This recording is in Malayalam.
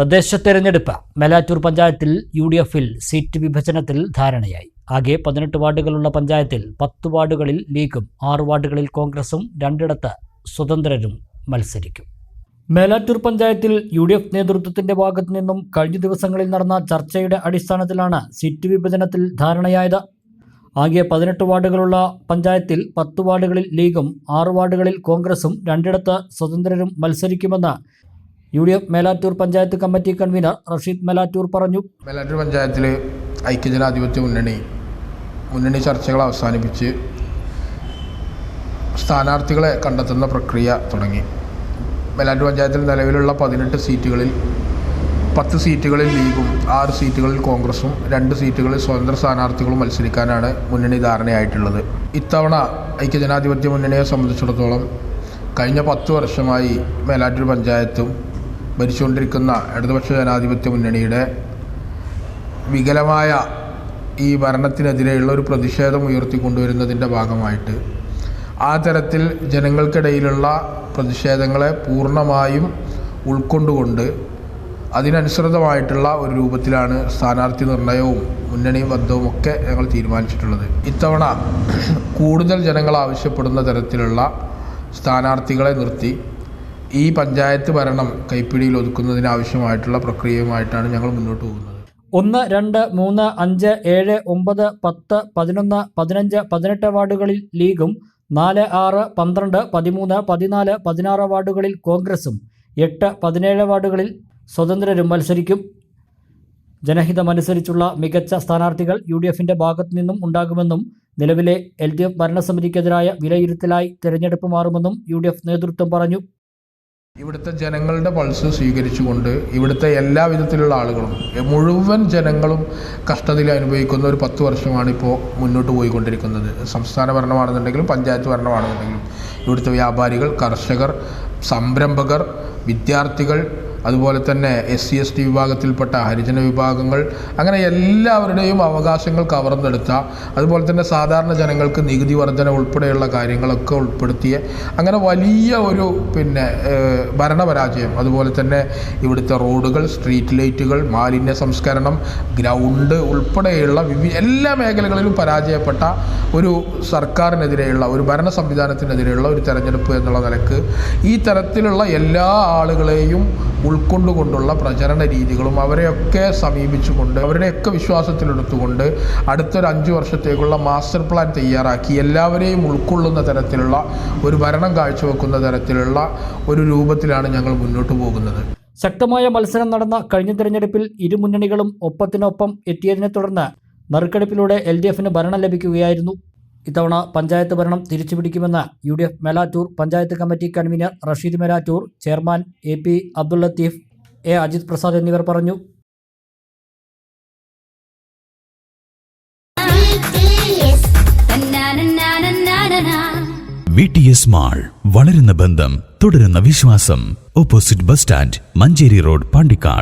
തദ്ദേശ തെരഞ്ഞെടുപ്പ് മേലാറ്റൂർ പഞ്ചായത്തിൽ യു ഡി എഫിൽ സീറ്റ് വിഭജനത്തിൽ ധാരണയായി. ആകെ പതിനെട്ട് വാർഡുകളുള്ള പഞ്ചായത്തിൽ പത്ത് വാർഡുകളിൽ ലീഗും ആറ് വാർഡുകളിൽ കോൺഗ്രസും രണ്ടിടത്ത് സ്വതന്ത്രരും മത്സരിക്കും. മേലാറ്റൂർ പഞ്ചായത്തിൽ യു ഡി എഫ് നേതൃത്വത്തിന്റെ ഭാഗത്തു നിന്നും കഴിഞ്ഞ ദിവസങ്ങളിൽ നടന്ന ചർച്ചയുടെ അടിസ്ഥാനത്തിലാണ് സീറ്റ് വിഭജനത്തിൽ ധാരണയായത്. ആകെ പതിനെട്ട് വാർഡുകളുള്ള പഞ്ചായത്തിൽ പത്ത് വാർഡുകളിൽ ലീഗും ആറ് വാർഡുകളിൽ കോൺഗ്രസും രണ്ടിടത്ത് സ്വതന്ത്രരും മത്സരിക്കുമെന്ന് U D F Melattur panchayat committee convener Rasheed Melattur പറഞ്ഞു. മേലാറ്റൂർ പഞ്ചായത്തിൽ ഐക്യജനാധിപത്യ മുന്നണി മുന്നണി ചർച്ചകൾ അവസാനിപ്പിച്ച് സ്ഥാനാർത്ഥികളെ കണ്ടെത്തുന്ന പ്രക്രിയ തുടങ്ങി. മേലാറ്റൂർ പഞ്ചായത്തിൽ നിലവിലുള്ള പതിനെട്ട് സീറ്റുകളിൽ പത്ത് സീറ്റുകളിൽ ലീഗും ആറ് സീറ്റുകളിൽ കോൺഗ്രസും രണ്ട് സീറ്റുകളിൽ സ്വതന്ത്ര സ്ഥാനാർത്ഥികളും മത്സരിക്കാനാണ് മുന്നണി ധാരണയായിട്ടുള്ളത്. ഇത്തവണ ഐക്യജനാധിപത്യ മുന്നണിയെ സംബന്ധിച്ചിടത്തോളം കഴിഞ്ഞ പത്ത് വർഷമായി മേലാറ്റൂർ പഞ്ചായത്തും ഭരിച്ചുകൊണ്ടിരിക്കുന്ന ഇടതുപക്ഷ ജനാധിപത്യ മുന്നണിയുടെ വികലമായ ഈ ഭരണത്തിനെതിരെയുള്ള ഒരു പ്രതിഷേധം ഉയർത്തിക്കൊണ്ടുവരുന്നതിന്റെ ഭാഗമായിട്ട് ആ തരത്തിൽ ജനങ്ങൾക്കിടയിലുള്ള പ്രതിഷേധങ്ങളെ പൂർണമായും ഉൾക്കൊണ്ടുകൊണ്ട് അതിനനുസൃതമായിട്ടുള്ള ഒരു രൂപത്തിലാണ് സ്ഥാനാർത്ഥി നിർണയവും മുന്നണി ബന്ധവും ഒക്കെ ഞങ്ങൾ തീരുമാനിച്ചിട്ടുള്ളത്. ഇത്തവണ കൂടുതൽ ജനങ്ങൾ ആവശ്യപ്പെടുന്ന തരത്തിലുള്ള സ്ഥാനാർത്ഥികളെ നിർത്തി ഈ പഞ്ചായത്ത് ഭരണം കൈപ്പിടിയിൽ ഒതുക്കുന്നതിനാവശ്യമായിട്ടുള്ള പ്രക്രിയയുമായിട്ടാണ് ഞങ്ങൾ മുന്നോട്ട് പോകുന്നത്. ഒന്ന് രണ്ട് മൂന്ന് അഞ്ച് ഏഴ് ഒമ്പത് പത്ത് പതിനൊന്ന് പതിനഞ്ച് പതിനെട്ട് വാർഡുകളിൽ ലീഗും നാല് ആറ് പന്ത്രണ്ട് പതിമൂന്ന് പതിനാല് പതിനാറ് വാർഡുകളിൽ കോൺഗ്രസും എട്ട് പതിനേഴ് വാർഡുകളിൽ സ്വതന്ത്രരും മത്സരിക്കും. ജനഹിതമനുസരിച്ചുള്ള മികച്ച സ്ഥാനാർത്ഥികൾ യു ഡി എഫിന്റെ ഭാഗത്തു നിന്നും ഉണ്ടാകുമെന്നും നിലവിലെ എൽ ഡി എഫ് ഭരണസമിതിക്കെതിരായ വിലയിരുത്തലായി തിരഞ്ഞെടുപ്പ് മാറുമെന്നും യു ഡി എഫ് നേതൃത്വം പറഞ്ഞു. ഇവിടുത്തെ ജനങ്ങളുടെ പൾസ് സ്വീകരിച്ചുകൊണ്ട് ഇവിടുത്തെ എല്ലാ വിധത്തിലുള്ള ആളുകളും മുഴുവൻ ജനങ്ങളും കഷ്ടതയിൽ അനുഭവിക്കുന്ന ഒരു പത്ത് വർഷമാണ് ഇപ്പോൾ മുന്നോട്ട് പോയിക്കൊണ്ടിരിക്കുന്നത്. സംസ്ഥാന ഭരണമാണെന്നുണ്ടെങ്കിലും പഞ്ചായത്ത് ഭരണമാണെന്നുണ്ടെങ്കിലും ഇവിടുത്തെ വ്യാപാരികൾ കർഷകർ സംരംഭകർ വിദ്യാർത്ഥികൾ അതുപോലെ തന്നെ എസ് സി എസ് ടി വിഭാഗത്തിൽപ്പെട്ട ഹരിജന വിഭാഗങ്ങൾ അങ്ങനെ എല്ലാവരുടെയും അവകാശങ്ങൾ കവർന്നെടുത്ത അതുപോലെ തന്നെ സാധാരണ ജനങ്ങൾക്ക് നികുതി വർധന ഉൾപ്പെടെയുള്ള കാര്യങ്ങളൊക്കെ ഉൾപ്പെടുത്തിയ അങ്ങനെ വലിയ ഒരു പിന്നെ ഭരണപരാജയം. അതുപോലെ തന്നെ ഇവിടുത്തെ റോഡുകൾ സ്ട്രീറ്റ് ലൈറ്റുകൾ മാലിന്യ സംസ്കരണം ഗ്രൗണ്ട് ഉൾപ്പെടെയുള്ള വിവി എല്ലാ മേഖലകളിലും പരാജയപ്പെട്ട ഒരു സർക്കാരിനെതിരെയുള്ള ഒരു ഭരണ സംവിധാനത്തിനെതിരെയുള്ള ഒരു തെരഞ്ഞെടുപ്പ് എന്നുള്ള നിലയ്ക്ക് ഈ തരത്തിലുള്ള എല്ലാ ആളുകളെയും ഉൾക്കൊണ്ടുകൊണ്ടുള്ള പ്രചരണ രീതികളും അവരെയൊക്കെ സമീപിച്ചുകൊണ്ട് അവരുടെയൊക്കെ വിശ്വാസത്തിലെടുത്തുകൊണ്ട് അടുത്തൊരു അഞ്ച് വർഷത്തേക്കുള്ള മാസ്റ്റർ പ്ലാൻ തയ്യാറാക്കി എല്ലാവരെയും ഉൾക്കൊള്ളുന്ന തരത്തിലുള്ള ഒരു ഭരണം കാഴ്ചവെക്കുന്ന തരത്തിലുള്ള ഒരു രൂപത്തിലാണ് ഞങ്ങൾ മുന്നോട്ട് പോകുന്നത്. ശക്തമായ മത്സരം നടന്ന കഴിഞ്ഞ തിരഞ്ഞെടുപ്പിൽ ഇരുമുന്നണികളും ഒപ്പത്തിനൊപ്പം എത്തിയതിനെ തുടർന്ന് നറുക്കെടുപ്പിലൂടെ എൽ ഡി എഫിന് ഭരണം ലഭിക്കുകയായിരുന്നു. ഇത്തവണ പഞ്ചായത്ത് ഭരണം തിരിച്ചുപിടിക്കുമെന്ന് U D F Melattur panchayat committee convener Rasheed Melattur chairman A P Abdul Latheef A Ajith Prasad എന്നിവർ പറഞ്ഞു. വി ടി എസ് മാൾ വളരുന്ന ബന്ധം തുടരുന്ന വിശ്വാസം opposite bus stand Manjeri road Pandikkad